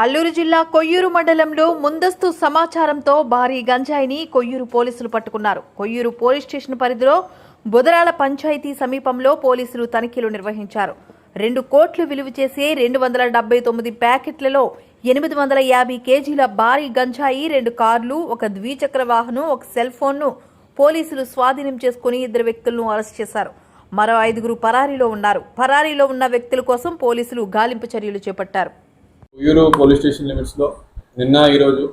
అల్లూరు జిల్లా కొయ్యూరు మండలంలో ముందస్తు సమాచారంతో భారీ గంజాయిని కొయ్యూరు పోలీసులు పట్టుకున్నారు. కొయ్యూరు పోలీస్ స్టేషన్ పరిధిలో బుదరాల పంచాయతీ సమీపంలో పోలీసులు తనిఖీలు నిర్వహించారు. రెండు కోట్లు విలువ చేసే రెండు వందల డెబ్బై తొమ్మిది ప్యాకెట్లలో ఎనిమిది వందల యాభై కేజీల భారీ గంజాయి రెండు కార్లు ఒక ద్విచక్ర వాహనం ఒక సెల్ ఫోన్ను పోలీసులు స్వాధీనం చేసుకుని ఇద్దరు వ్యక్తులను అరెస్ట్ చేశారు. మరో ఐదుగురు పరారీలో ఉన్నారు. పరారీలో ఉన్న వ్యక్తుల కోసం పోలీసులు గాలింపు చర్యలు చేపట్టారు. ఉయ్యూరు పోలీస్ స్టేషన్ లిమిట్స్లో నిన్న ఈరోజు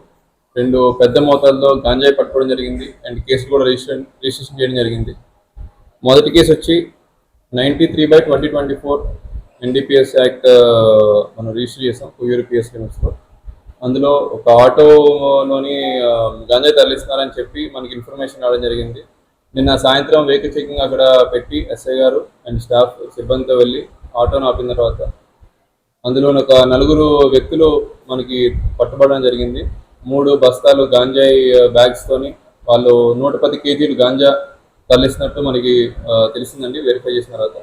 రెండు పెద్ద మోతాదులో గాంజాయి పట్టుకోవడం జరిగింది అండ్ కేసు కూడా రిజిస్ట్రేషన్ రిజిస్ట్రేషన్ చేయడం జరిగింది. మొదటి కేసు వచ్చి ninety three by twenty twenty four NDPS act మనం రిజిస్టర్ చేసాం ఉయ్యూరు పిఎస్ లిమిట్స్లో అందులో ఒక ఆటోలోని గాంజాయి తరలిస్తున్నారని చెప్పి మనకి ఇన్ఫర్మేషన్ రావడం జరిగింది. నిన్న సాయంత్రం వెహికల్ చెకింగ్ అక్కడ పెట్టి ఎస్ఐ గారు అండ్ స్టాఫ్ సిబ్బందితో వెళ్ళి ఆటోను ఆపిన తర్వాత అందులో ఒక నలుగురు వ్యక్తులు మనకి పట్టుబడడం జరిగింది. మూడు బస్తాలు గాంజాయి బ్యాగ్స్ తోని వాళ్ళు నూట పది కేజీలు గాంజా తరలిస్తున్నట్టు మనకి తెలిసిందండి. వెరిఫై చేసిన తర్వాత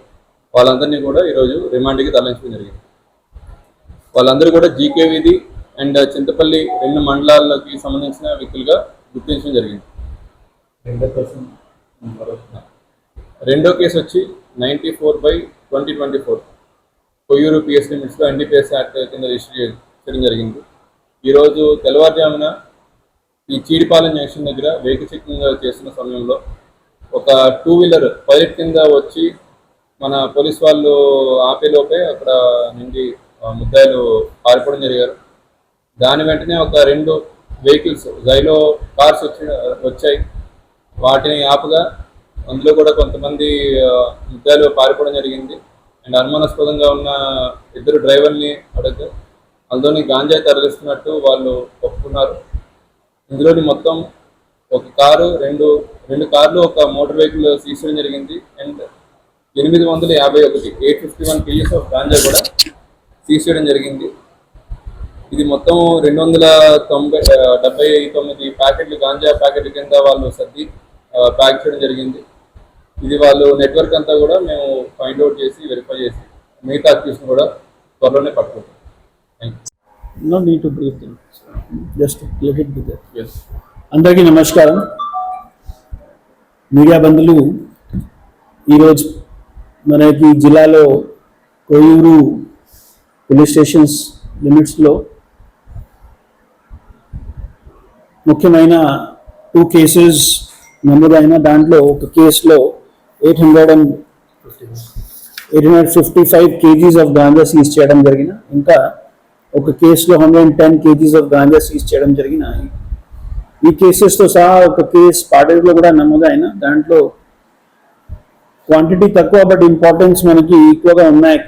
వాళ్ళందరినీ కూడా ఈరోజు రిమాండ్కి తరలించడం జరిగింది. వాళ్ళందరూ కూడా జీకే వీధి అండ్ చింతపల్లి రెండు మండలాలకి సంబంధించిన వ్యక్తులుగా గుర్తించడం జరిగింది. రెండో కేసు వచ్చి ninety four by twenty twenty four. Koyyuru PS లిమిట్స్లో ఎన్డీపీఎస్ యాక్ట్ కింద రిజిస్టర్ చేయడం జరిగింది. ఈరోజు తెల్లవారుజామున ఈ చీడిపాలెం జంక్షన్ దగ్గర వెహికల్ చెకింగ్ చేస్తున్న సమయంలో ఒక టూ వీలర్ పైలట్ కింద వచ్చి మన పోలీస్ వాళ్ళు ఆపేలోపే అక్కడ నుండి ముద్దాయిలు పారిపోవడం జరిగారు. దాని వెంటనే ఒక రెండు వెహికల్స్ జైలో కార్స్ వచ్చి వచ్చాయి. వాటిని ఆపగా అందులో కూడా కొంతమంది ముద్దాయిలు పారిపోవడం జరిగింది. అండ్ అనుమానాస్పదంగా ఉన్న ఇద్దరు డ్రైవర్ని అడగ అందులోని గాంజాయి తరలిస్తున్నట్టు వాళ్ళు ఒప్పుకున్నారు. ఇందులోని మొత్తం ఒక కారు రెండు రెండు కార్లు ఒక మోటార్ వెహికల్ తీసుకోవడం చేయడం జరిగింది. అండ్ ఎనిమిది వందల యాభై ఒకటి eight fifty one kgs of ganja కూడా సీజ్ చేయడం జరిగింది. ఇది మొత్తం రెండు వందల తొంభై డెబ్బై తొమ్మిది ప్యాకెట్లు గాంజా ప్యాకెట్ల కింద వాళ్ళు సర్ది ప్యాక్ చేయడం జరిగింది. ఇది వాళ్ళు నెట్వర్క్ అంతా కూడా మేము ఫైండ్ అవుట్ చేసి వెరిఫై చేసి మిగతా అక్యూస్ని కూడా త్వరలోనే పట్టుకుంటాం. There. యూ ఎస్ అందరికీ నమస్కారం. మీడియా బంధువులు ఈరోజు మనకి జిల్లాలో కొయ్యూరు పోలీస్ స్టేషన్స్ లిమిట్స్లో ముఖ్యమైన టూ కేసెస్ నమోదైన దాంట్లో ఒక కేసులో eight hundred and eight hundred fifty five kgs of ganja seize చేయడం జరిగిన ఇంకా ఒక కేసులో hundred and ten kgs of ganja seize చేయడం జరిగిన ఈ కేసెస్తో సహా ఒక కేసు పాడేరులో కూడా నమోదైన దాంట్లో క్వాంటిటీ తక్కువ బట్ ఇంపార్టెన్స్ మనకి ఎక్కువగా ఉన్నాయి.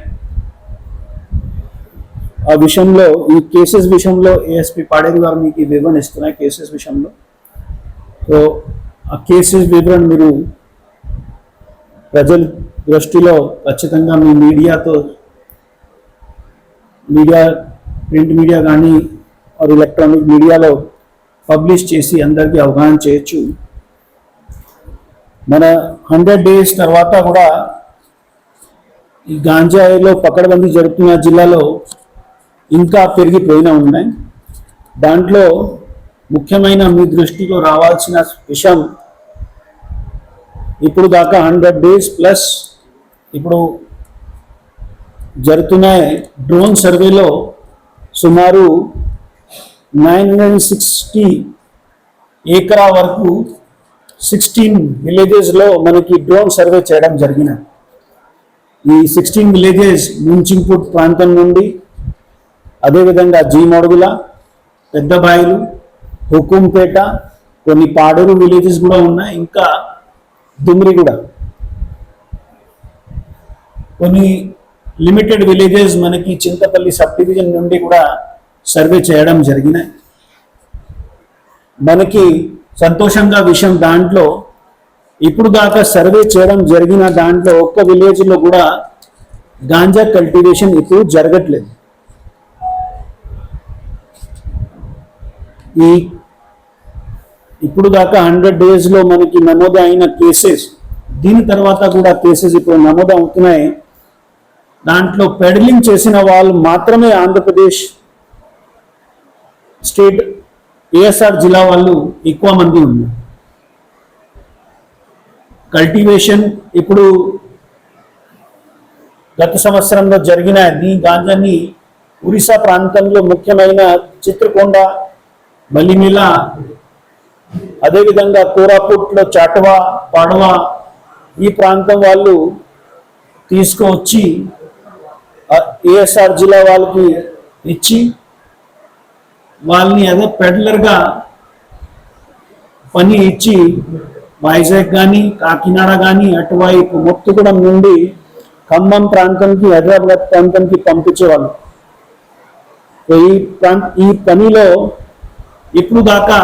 ఆ విషయంలో ఈ కేసెస్ విషయంలో ఏఎస్పి పాడేరు గారు మీకు వివరణ ఇస్తున్నాయి కేసెస్ విషయంలో. సో ఆ కేసెస్ వివరణ మీరు ప్రజల దృష్టిలో ఖచ్చితంగా మీ మీడియాతో మీడియా ప్రింట్ మీడియా కానీ ఆర్ ఎలక్ట్రానిక్ మీడియాలో పబ్లిష్ చేసి అందరికీ అవగాహన చేయొచ్చు. మన హండ్రెడ్ డేస్ తర్వాత కూడా ఈ గాంజాయిలో పకడ్బందీ జరుగుతున్న జిల్లాలో ఇంకా పెరిగిపోయినా ఉన్నాయి. దాంట్లో ముఖ్యమైన మీ దృష్టిలో రావాల్సిన విషయం ఇప్పుడు దాకా హండ్రెడ్ డేస్ ప్లస్ ఇప్పుడు జరుగుతున్న డ్రోన్ సర్వేలో సుమారు నైన్ హండ్రెడ్ సిక్స్టీ ఏకరా వరకు సిక్స్టీన్ విలేజెస్లో మనకి డ్రోన్ సర్వే చేయడం జరిగిన. ఈ సిక్స్టీన్ విలేజెస్ ముంచింపూట్ ప్రాంతం నుండి అదేవిధంగా జీమడుగుల పెద్దబాయిలు హుకుంపేట కొన్ని పాడూరు విలేజెస్ కూడా ఉన్నాయి. ఇంకా దుమ్రిగూడ. కొన్ని లిమిటెడ్ విలేజెస్ మనకి చింతపల్లి సబ్ డివిజన్ నుండి కూడా సర్వే చేయడం జరిగినాయి. మనకి సంతోషంగా విషయం దాంట్లో ఇప్పుడు దాకా సర్వే చేయడం జరిగిన దాంట్లో ఒక్క విలేజ్లో కూడా గాంజా కల్టివేషన్ ఇప్పుడు జరగట్లేదు. ఈ ఇప్పుడు దాకా హండ్రెడ్ డేస్లో మనకి నమోదు అయిన కేసెస్ దీని తర్వాత కూడా కేసెస్ ఇప్పుడు నమోదు అవుతున్నాయి. దాంట్లో పెడలింగ్ చేసిన వాళ్ళు మాత్రమే ఆంధ్రప్రదేశ్ స్టేట్ ఏఎస్ఆర్ జిల్లా వాళ్ళు ఎక్కువ మంది ఉన్నారు. కల్టివేషన్ ఇప్పుడు గత సంవత్సరంలో జరిగిన ఈ గాంజాన్ని ఒరిస్సా ప్రాంతంలో ముఖ్యమైన చిత్రకొండ బలిమిల అదేవిధంగా కోరాపుట్లో చాటవ పాడవా ఈ ప్రాంతం వాళ్ళు తీసుకువచ్చి ఏఎస్ఆర్ జిల్లా వాళ్ళకి ఇచ్చి వాళ్ళని అదే పెడ్లర్గా పని ఇచ్చి వైజాగ్ కానీ కాకినాడ కానీ అటువైపు మొత్తుగూడెం నుండి ఖమ్మం ప్రాంతంకి హైదరాబాద్ ప్రాంతంకి పంపించేవాళ్ళు. ఈ ప్రాంత ఈ పనిలో ఇప్పుడు దాకా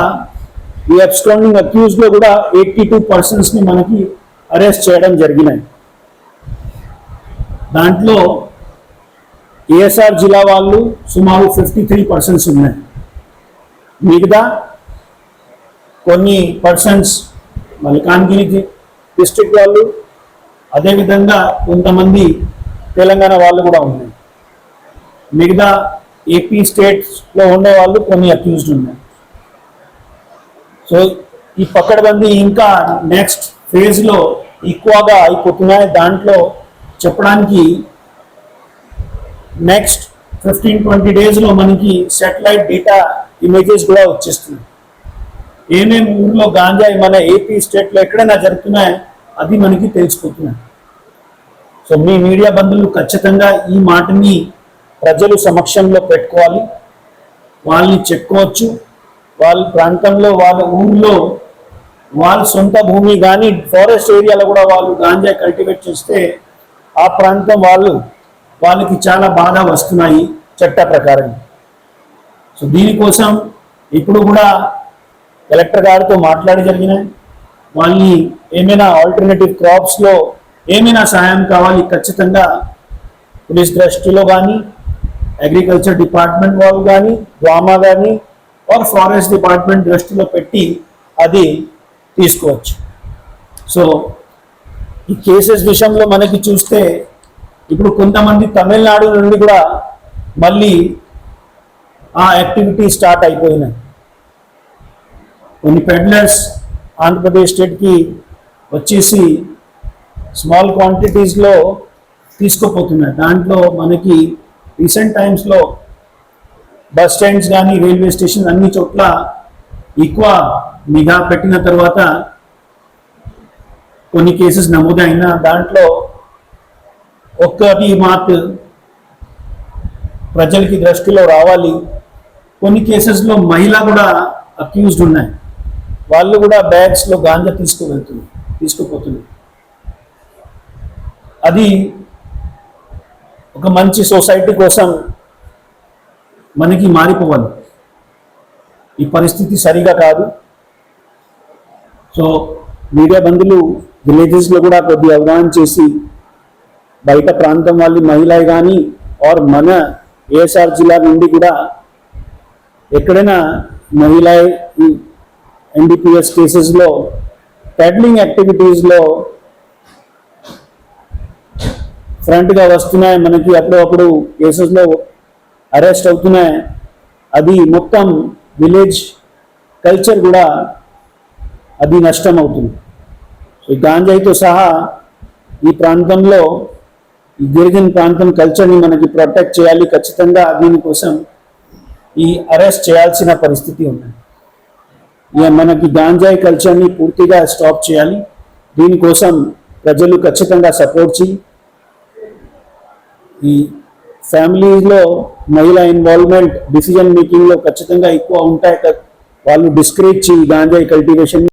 ఈ అబ్స్కాండింగ్ అక్యూజ్లో కూడా ఎయిటీ టూ పర్సన్స్ని మనకి అరెస్ట్ చేయడం జరిగినాయి. దాంట్లో ఏఎస్ఆర్ జిల్లా వాళ్ళు సుమారు ఫిఫ్టీ త్రీ పర్సన్స్ ఉన్నాయి. మిగతా కొన్ని పర్సన్స్ మల్కాన్గిరి డిస్ట్రిక్ట్ వాళ్ళు అదేవిధంగా కొంతమంది తెలంగాణ వాళ్ళు కూడా ఉన్నాయి. మిగతా ఏపీ స్టేట్స్లో ఉండే వాళ్ళు కొన్ని అక్యూజ్డ్ ఉన్నాయి. సో ఈ పక్కడబందీ ఇంకా నెక్స్ట్ ఫేజ్లో ఎక్కువగా అయిపోతున్నాయి దాంట్లో చెప్పడానికి నెక్స్ట్ ఫిఫ్టీన్ ట్వంటీ డేస్లో మనకి సెటిలైట్ డేటా ఇమేజెస్ కూడా వచ్చేస్తుంది ఏమేమి ఊర్లో గాంజాయి మన ఏపీ స్టేట్లో ఎక్కడైనా జరుగుతున్నాయి? అది మనకి తెలిసిపోతున్నాయి. సో మీ మీడియా బంధువులు ఖచ్చితంగా ఈ మాటని ప్రజలు సమక్షంలో పెట్టుకోవాలి. వాళ్ళని చెప్పుకోవచ్చు. వాళ్ళ ప్రాంతంలో వాళ్ళ ఊర్లో వాళ్ళ సొంత భూమి కానీ ఫారెస్ట్ ఏరియాలో కూడా వాళ్ళు గాంజా కల్టివేట్ చేస్తే ఆ ప్రాంతం వాళ్ళు వాళ్ళకి చాలా బాధ వస్తున్నాయి చట్ట ప్రకారం. సో దీనికోసం ఇప్పుడు కూడా కలెక్టర్ గారితో మాట్లాడి జరిగినాయి. వాళ్ళని ఏమైనా ఆల్టర్నేటివ్ క్రాప్స్లో ఏమైనా సహాయం కావాలి ఖచ్చితంగా పోలీస్ దృష్టిలో కానీ అగ్రికల్చర్ డిపార్ట్మెంట్ వాళ్ళు కానీ డ్రామా కానీ ఆర్ ఫారెస్ట్ డిపార్ట్మెంట్ దృష్టిలో పెట్టి అది తీసుకోవచ్చు. సో ఈ కేసెస్ విషయంలో మనకి చూస్తే ఇప్పుడు కొంతమంది తమిళనాడు నుండి కూడా మళ్ళీ ఆ యాక్టివిటీ స్టార్ట్ అయిపోయినాయి. కొన్ని పెడ్లర్స్ ఆంధ్రప్రదేశ్ స్టేట్కి వచ్చేసి స్మాల్ క్వాంటిటీస్లో తీసుకుపోతున్నారు. దాంట్లో మనకి రీసెంట్ టైమ్స్లో బస్ స్టాండ్స్ కానీ రైల్వే స్టేషన్ అన్ని చోట్ల ఎక్కువ నిఘా పెట్టిన తర్వాత కొన్ని కేసెస్ నమోదైన దాంట్లో ఒక్కటి మాట ప్రజలకి దృష్టిలో రావాలి. కొన్ని కేసెస్లో మహిళ కూడా అక్యూజ్డ్ ఉన్నాయి. వాళ్ళు కూడా బ్యాగ్స్లో గాంజా తీసుకువెళ్తున్నారు తీసుకుపోతున్నారు. అది ఒక మంచి సొసైటీ కోసం మనకి మారిపోవాలి. ఈ పరిస్థితి సరిగా కాదు. సో మీడియా బంధువులు విలేజెస్లో కూడా కొద్ది అవగాహన చేసి బయట ప్రాంతం వాళ్ళు మహిళ కానీ ఆర్ మన ఏఎస్ఆర్ జిల్లా నుండి కూడా ఎక్కడైనా మహిళ ఎన్డీపీఎస్ కేసెస్లో పెడ్లింగ్ యాక్టివిటీస్లో ఫ్రంట్గా వస్తున్నాయి. మనకి అప్పుడప్పుడు కేసెస్లో అరెస్ట్ అవుతున్నాయి అది మొత్తం విలేజ్ కల్చర్ కూడా అది నష్టం అవుతుంది. ఈ గాంజాయితో సహా ఈ ప్రాంతంలో ఈ గిరిజన ప్రాంతం కల్చర్ని మనకి ప్రొటెక్ట్ చేయాలి. ఖచ్చితంగా దీనికోసం ఈ అరెస్ట్ చేయాల్సిన పరిస్థితి ఉంది. ఇక మనకి గాంజాయి కల్చర్ని పూర్తిగా స్టాప్ చేయాలి. దీనికోసం ప్రజలు ఖచ్చితంగా సపోర్ట్ చేయి. ఈ ఫ్యామిలీలో మహిళా ఇన్వాల్వ్మెంట్ డిసిజన్ మేకింగ్లో ఖచ్చితంగా ఎక్కువ ఉంటాయి వాళ్ళు డిస్కరేజ్ చేయి గాంజాయి కల్టివేషన్